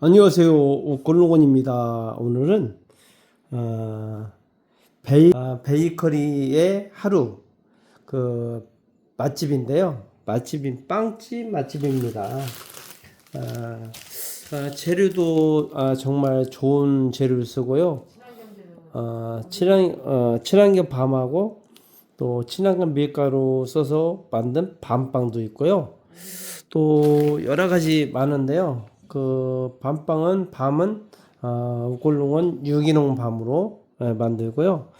안녕하세요. 골로곤입니다. 오늘은 어, 베이, 아, 베이커리의 하루 그 맛집인데요. 맛집인 빵집 맛집입니다. 아, 아, 재료도 아, 정말 좋은 재료를 쓰고요. 어, 친환 어, 친환경 밤하고 또 친환경 밀가루 써서 만든 밤빵도 있고요. 또 여러 가지 많은데요. 그 밤빵은 밤은 어, 우골롱은 유기농 밤으로 예, 만들고요.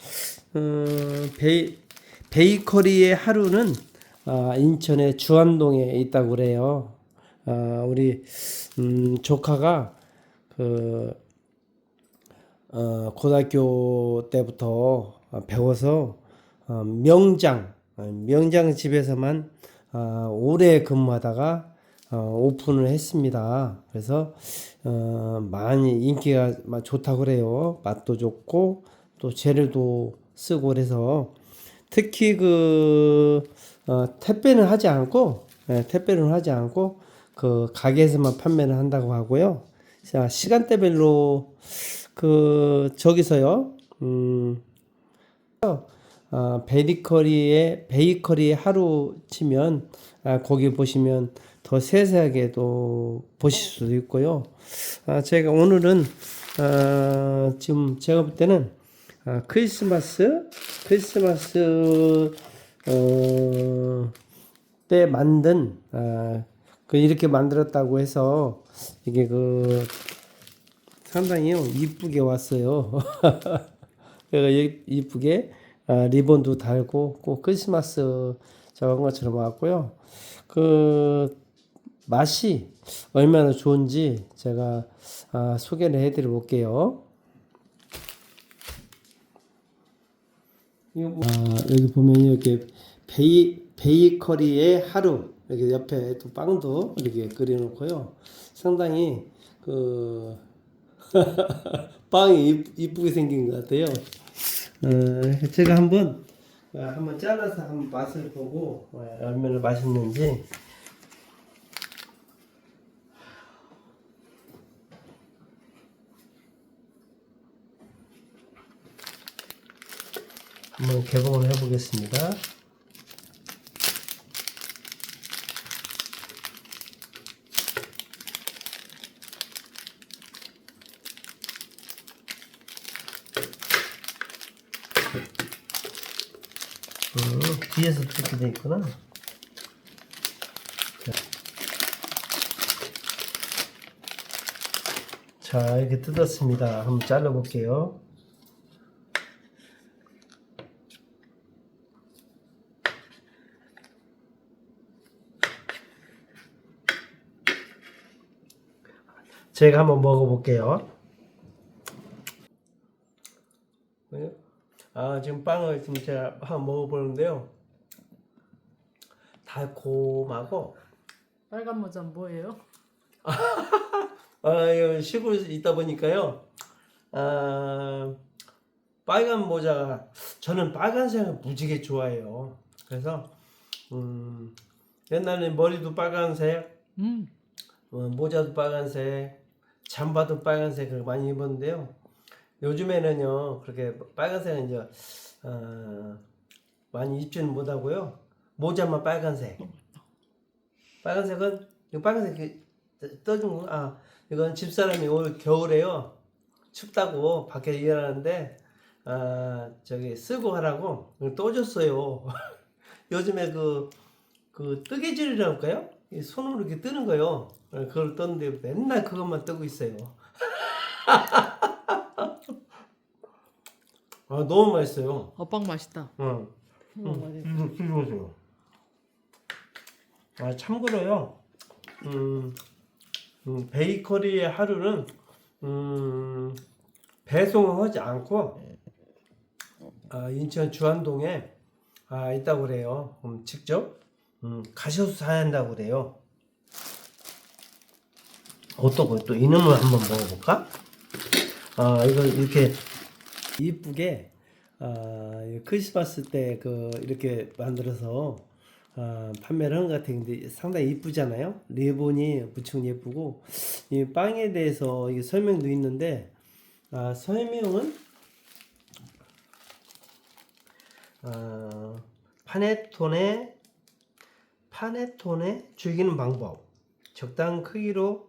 음, 베이, 베이커리의 하루는 아, 인천의 주안동에 있다고 그래요. 아, 우리 음, 조카가 그 어, 고등학교 때부터 배워서 어, 명장 어, 명장 집에서만 어, 오래 근무하다가 어, 오픈을 했습니다. 그래서 어, 많이 인기가 마- 좋다고 그래요. 맛도 좋고 또 재료도 쓰고 그래서 특히 그 어, 택배는 하지 않고 예, 택배는 하지 않고 그 가게에서만 판매를 한다고 하고요. 자, 시간대별로 그 저기서요. 음, 아, 베이커리의 베이커리의 하루 치면 아, 거기 보시면 더 세세하게도 보실 수도 있고요. 아, 제가 오늘은 아, 지금 제가 볼 때는 아, 크리스마스 크리스마스 어, 때 만든 아, 그 이렇게 만들었다고 해서 이게 그 상당히요 이쁘게 왔어요. 이- 이쁘게 아, 리본도 달고 꼭 크리스마스 저런 것처럼 왔고요. 그 맛이 얼마나 좋은지 제가 아, 소개를 해드려 볼게요. 뭐- 아, 여기 보면 이렇게 베이 베이커리의 하루 이렇게 옆에 또 빵도 이렇게 그려놓고요. 상당히 그 빵이 이- 이쁘게 생긴 것 같아요. 어, 제가 한번 어, 한번 잘라서 한번 맛을 보고 어, 얼마나 맛있는지 한번 개봉을 해보겠습니다. 음, 뒤에서 뜯게 돼 있구나. 자. 자, 이렇게 뜯었습니다. 한번 잘라볼게요. 제가 한번 먹어볼게요. 네. 아, 지금 빵을 지금 제가 한번 먹어보는데요. 달콤하고, 빨간 모자는 뭐예요? 아, 이거 시골에 있다 보니까요. 아, 빨간 모자가, 저는 빨간색을 무지개 좋아해요. 그래서, 음, 옛날에 머리도 빨간색, 음, 어, 모자도 빨간색, 잠바도 빨간색을 많이 입었는데요. 요즘에는요, 그렇게 빨간색은 이제, 어, 많이 입지는 못하고요. 모자만 빨간색. 빨간색은, 이거 빨간색 이렇게 떠준 거, 아, 이건 집사람이 올 겨울에요. 춥다고 밖에 일하는데, 아, 저기 쓰고 하라고 이걸 떠줬어요. 요즘에 그, 그 뜨개질이라고 할까요? 이 손으로 이렇게 뜨는 거요. 예, 그걸 떴는데 맨날 그것만 뜨고 있어요. 아 너무 맛있어요. 어, 빵 맛있다. 응. 어, 맛있다. 아 참고로요. 음, 음, 베이커리의 하루는 음, 배송을 하지 않고 아, 인천 주안동에 아, 있다고 그래요. 음, 직접 음, 가셔서 사야 한다고 그래요. 어떤 거또 이놈을 한번 먹어볼까? 아 이거 이렇게 이쁘게 아, 이 크리스마스 때 그 이렇게 만들어서 아, 판매를 하는 것. 근데 상당히 이쁘잖아요. 리본이 무척 예쁘고 이 빵에 대해서 이게 설명도 있는데 아, 설명은 아, 파네톤의 파네톤의 죽이는 방법 적당한 크기로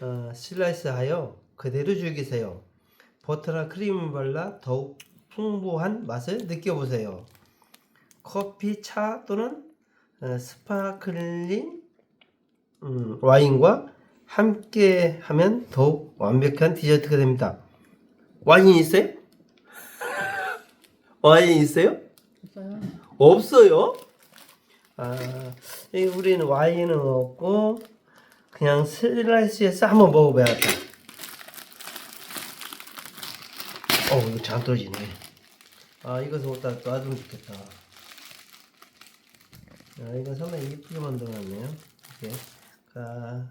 어, 슬라이스하여 그대로 죽이세요. 버터나 크림을 발라 더욱 풍부한 맛을 느껴보세요. 커피, 차 또는 어, 스파클링 음, 와인과 함께 하면 더욱 완벽한 디저트가 됩니다. 와인 있어요? 와인 있어요? 없어요. 없어요? 아, 이 우리는 와인은 없고 그냥 슬라이스해서 한번 먹어봐야겠다. 어, 이거 잘 떨어지네. 아, 이것을 어디다 놔두면 좋겠다. 아, 이거 상당히 이쁘게 만들어놨네요. 이렇게. 아,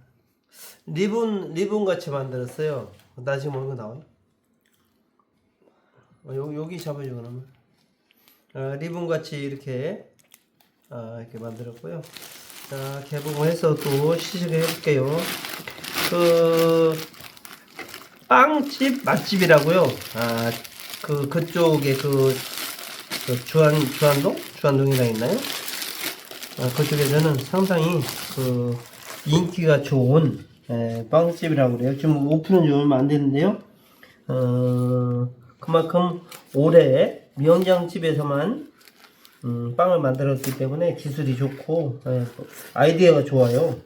리본, 리본 같이 만들었어요. 나 지금 얼굴 나와요? 어, 여기, 여기 잡아줘, 그러면. 아, 리본 같이 이렇게, 아, 이렇게 만들었고요. 자, 개봉해서 또 시식을 해볼게요. 그, 빵집 맛집이라고요. 아, 그, 그쪽에 그, 그 주안, 주안동? 주안동이나 있나요? 아, 그쪽에서는 상당히 그 인기가 좋은 에, 빵집이라고 그래요. 지금 오픈은 지 얼마 안 됐는데요. 어, 그만큼 올해 미원장집에서만 음, 빵을 만들었기 때문에 기술이 좋고 에, 아이디어가 좋아요.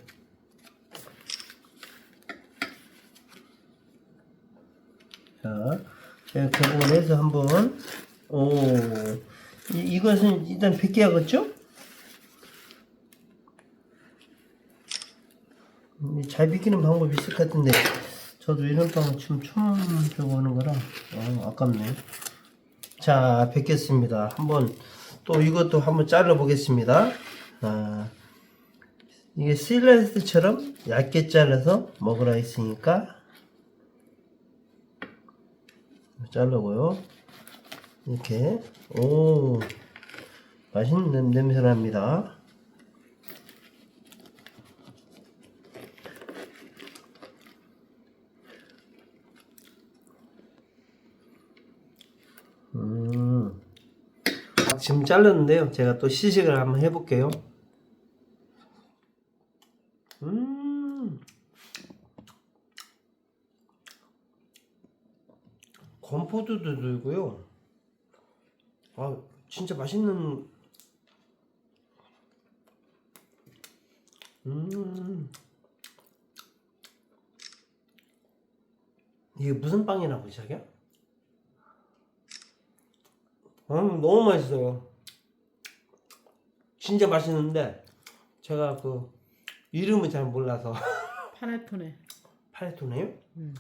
자, 제가 개봉을 해서 한번 오 이, 이것은 일단 100개 하겠죠? 음, 잘 비키는 방법이 있을 것 같은데 저도 이런 빵은 지금 처음 하는 거라 아, 아깝네. 자 뵙겠습니다. 한번 또 이것도 한번 잘라 보겠습니다. 아, 이게 슬라이스처럼 얇게 잘라서 먹으라 했으니까 자르고요. 이렇게. 오 맛있는 냄새 납니다 음. 지금 잘랐는데요. 제가 또 시식을 한번 해볼게요. 음. 건포도도 들고요. 아, 진짜 맛있는. 음. 이게 무슨 빵이라고 시작이야? 음, 너무 맛있어요. 진짜 맛있는데 제가 그 이름을 잘 몰라서 파네토네. 파레토네요? 음.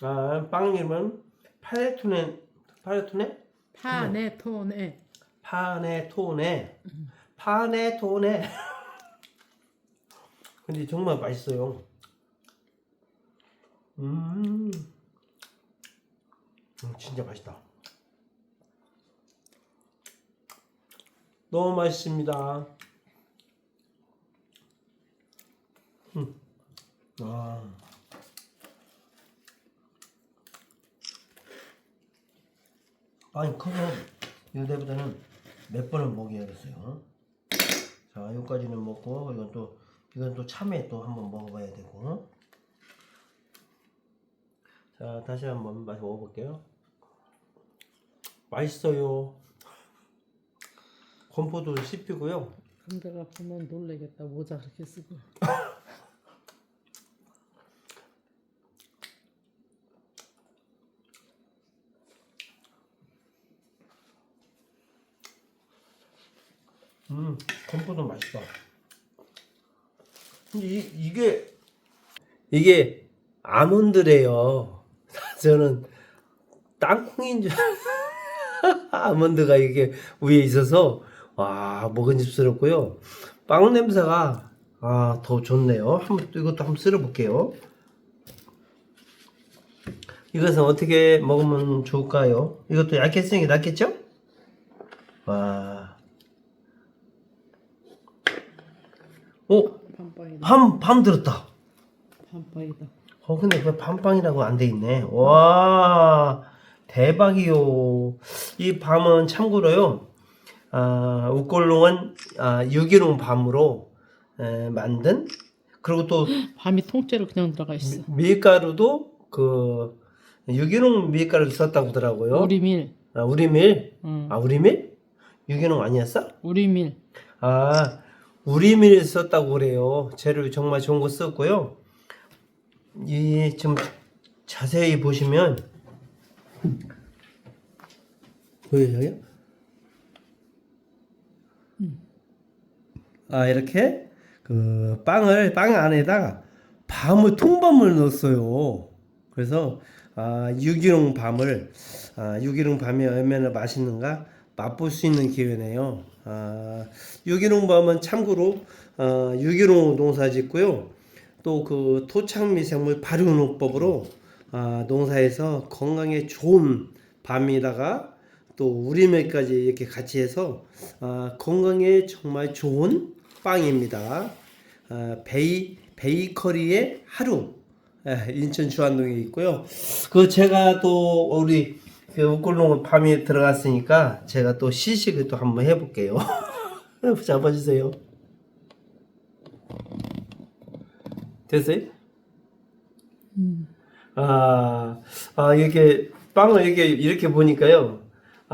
아, 빵 이름은 파레토네 파레토네? 파네토네. 파네토네 파네토네 근데 정말 맛있어요. 음, 음 진짜 맛있다. 너무 맛있습니다. 음. 아. 아니 커서 요새보다는 몇 번은 먹여야겠어요. 자, 여기까지는 먹고 이건 또 이건 또 참외 또 한번 먹어봐야 되고. 자, 다시 한번 맛 먹어볼게요. 맛있어요. 건포도 씹히고요. 강대가 보면 놀래겠다. 모자 그렇게 쓰고. 음, 건포도 맛있다. 근데 이, 이게 이게 아몬드래요. 저는 땅콩인 줄 아몬드가 이게 위에 있어서 와 먹은집스럽고요. 빵 냄새가 아 더 좋네요. 한번 또 이것도 한번 쓸어 볼게요. 이것은 어떻게 먹으면 좋을까요? 이것도 얇게 쓰는 게 낫겠죠? 와 밤빵이다. 밤, 밤 들었다. 밤빵이다. 어, 근데 왜 밤빵이라고 안 돼 있네. 와, 대박이요. 이 밤은 참고로요, 아, 우꼴롱은 아, 유기농 밤으로 에, 만든, 그리고 또 밤이 통째로 그냥 들어가 있어. 밀가루도 그 유기농 밀가루 썼다고 하더라고요. 우리밀. 아, 우리밀? 응. 아, 우리밀? 유기농 아니었어? 우리밀. 아, 우리밀 썼다고 그래요. 재료 정말 좋은 거 썼고요. 이좀 자세히 보시면 보여요? 아 이렇게 그 빵을 빵 안에다가 밤을 통밤을 넣었어요. 그래서 아 유기농 밤을 아 유기농 밤이 얼마나 맛있는가 맛볼 수 있는 기회네요. 아 유기농 밤은 참고로 어, 유기농 농사 짓고요. 또 그 토착 미생물 발효 농법으로 아, 농사에서 건강에 좋은 밤에다가 또 우리밀까지 이렇게 같이 해서 아, 건강에 정말 좋은 빵입니다. 아, 베이 베이커리의 하루 예, 인천 주안동에 있고요. 그 제가 또 우리 그 우꿀농 밤에 들어갔으니까 제가 또 시식을 또 한번 해볼게요. 잡아주세요. 됐어요? 아, 아 이렇게 빵을 이렇게 이렇게 보니까요.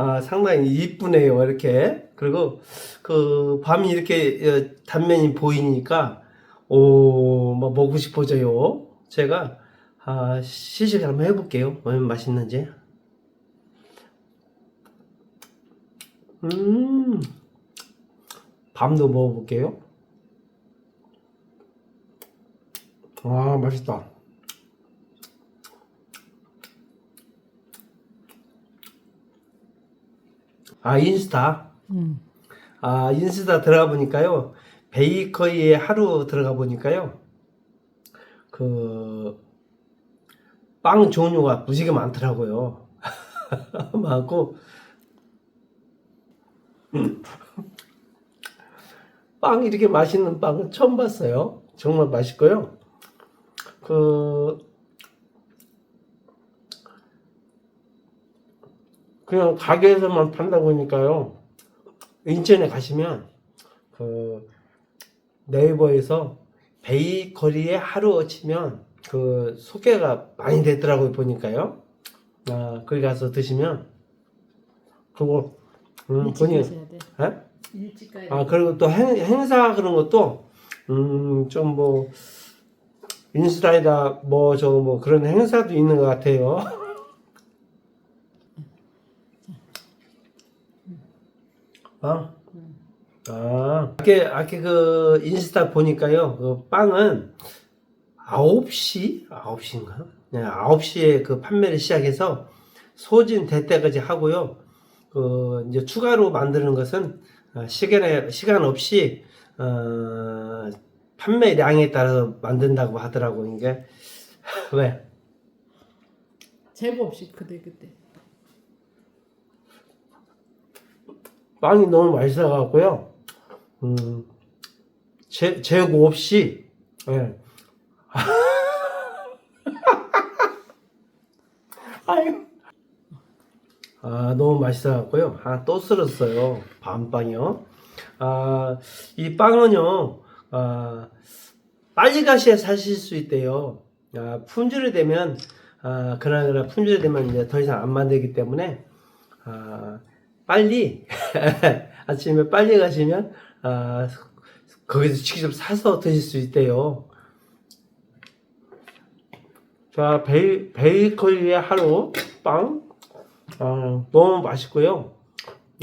아 상당히 이쁘네요. 이렇게 그리고 그 밤이 이렇게 어, 단면이 보이니까 오 막 먹고 싶어져요. 제가 아 시식을 한번 해볼게요. 얼마나 맛있는지. 음, 밤도 먹어볼게요. 아 맛있다. 아 인스타? 응. 아 인스타 들어가 보니까요. 베이커리에 하루 들어가 보니까요. 그 빵 종류가 무지개 많더라고요. 많고. 음. 빵 이렇게 맛있는 빵은 처음 봤어요. 정말 맛있고요. 그 그냥 가게에서만 판다고 하니까요. 인천에 가시면 그 네이버에서 베이커리에 하루 치면 그 소개가 많이 되더라고요 보니까요. 아 거기 가서 드시면 그거 음, 일찍 보니 가셔야 돼. 에? 일찍 가야 아 돼. 그리고 또 행, 행사 그런 것도 음좀뭐 인스타에다 뭐 저뭐 그런 행사도 있는 것 같아요. 아, 아, 아까 아까 그 인스타 보니까요, 그 빵은 9시, 9시인가? 네, 9시에 그 판매를 시작해서 소진 될 때까지 하고요. 그 이제 추가로 만드는 것은 어, 시간에 시간 없이 어, 판매량에 따라서 만든다고 하더라고 이게 왜? 재고 없이 그때 그때. 빵이 너무 맛있어갖고요. 음, 재, 재고 없이, 예. 아유. 아, 너무 맛있어갖고요. 아, 또 쓸었어요. 밤빵이요. 아, 이 빵은요, 아, 빨리 가셔야 사실 수 있대요. 아, 품절이 되면, 아, 그나저나 품절이 되면 이제 더 이상 안 만들기 때문에, 아, 빨리 아침에 빨리 가시면 아, 거기서 직접 사서 드실 수 있대요. 자, 베이, 베이커리의 하루 빵 아, 너무 맛있고요.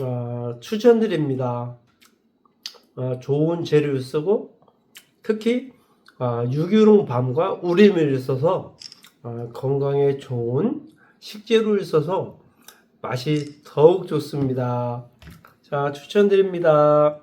아, 추천드립니다. 아, 좋은 재료를 쓰고 특히 아, 유기농 밤과 우리밀을 써서 아, 건강에 좋은 식재료를 써서 맛이 더욱 좋습니다. 자, 추천드립니다.